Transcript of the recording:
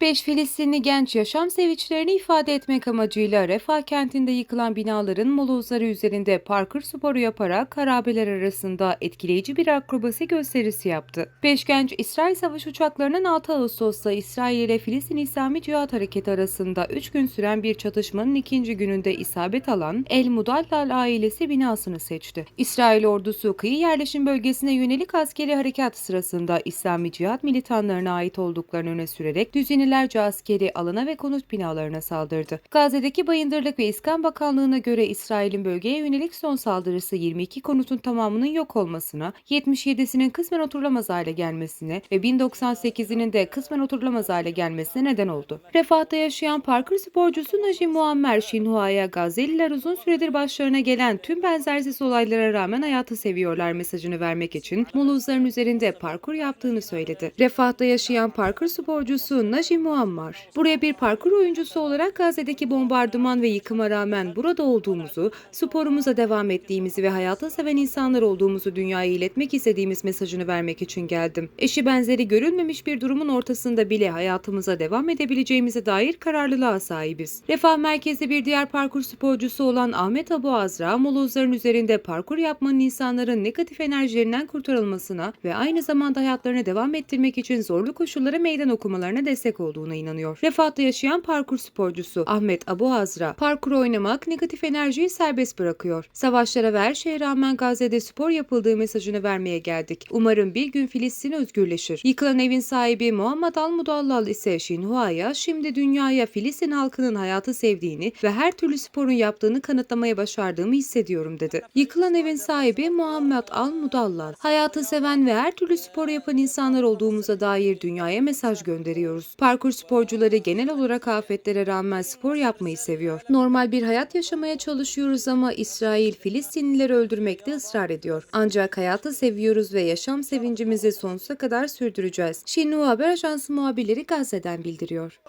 5 Filistinli genç yaşam sevinçlerini ifade etmek amacıyla Refah kentinde yıkılan binaların molozları üzerinde parkur sporu yaparak harabeler arasında etkileyici bir akrobasi gösterisi yaptı. 5 genç İsrail savaş uçaklarının 6 Ağustos'ta İsrail ile Filistin İslami Cihat Hareketi arasında 3 gün süren bir çatışmanın ikinci gününde isabet alan El Mudallal ailesi binasını seçti. İsrail ordusu kıyı yerleşim bölgesine yönelik askeri harekat sırasında İslami Cihat militanlarına ait olduklarını öne sürerek düzinilerce askeri alana ve konut binalarına saldırdı. Gazze'deki Bayındırlık ve İskan Bakanlığı'na göre İsrail'in bölgeye yönelik son saldırısı 22 konutun tamamının yok olmasına, 77'sinin kısmen oturulamaz hale gelmesine ve 1098'inin de kısmen oturulamaz hale gelmesine neden oldu. Refah'ta yaşayan parkur sporcusu Naji Muammer Şinhua'ya Gazze'liler uzun süredir başlarına gelen tüm benzersiz olaylara rağmen hayatı seviyorlar mesajını vermek için molozların üzerinde parkur yaptığını söyledi. Refah'ta yaşayan parkur sporcusu Naji Muammar, buraya bir parkur oyuncusu olarak Gazze'deki bombardıman ve yıkıma rağmen burada olduğumuzu, sporumuza devam ettiğimizi ve hayatı seven insanlar olduğumuzu dünyaya iletmek istediğimiz mesajını vermek için geldim. Eşi benzeri görülmemiş bir durumun ortasında bile hayatımıza devam edebileceğimize dair kararlılığa sahibiz. Refah merkezli bir diğer parkur sporcusu olan Ahmet Abu Azra, molozların üzerinde parkur yapmanın insanların negatif enerjilerinden kurtarılmasına ve aynı zamanda hayatlarını devam ettirmek için zorlu koşullara meydan okumalarına destek olduğuna inanıyor. Refah'ta yaşayan parkur sporcusu Ahmet Abu Azra, parkur oynamak negatif enerjiyi serbest bırakıyor. Savaşlara ve her şeye rağmen Gazze'de spor yapıldığı mesajını vermeye geldik. Umarım bir gün Filistin özgürleşir. Yıkılan evin sahibi Muhammed Al-Mudallal ise Şinhua'ya şimdi dünyaya Filistin halkının hayatı sevdiğini ve her türlü sporun yaptığını kanıtlamaya başardığımı hissediyorum dedi. Yıkılan evin sahibi Muhammed Al-Mudallal, hayatı seven ve her türlü spor yapan insanlar olduğumuza dair dünyaya mesaj gönderiyoruz. Parkur sporcuları genel olarak afetlere rağmen spor yapmayı seviyor. Normal bir hayat yaşamaya çalışıyoruz ama İsrail Filistinlileri öldürmekte ısrar ediyor. Ancak hayatı seviyoruz ve yaşam sevincimizi sonsuza kadar sürdüreceğiz. Şinhua Haber Ajansı muhabirleri Gazze'den bildiriyor.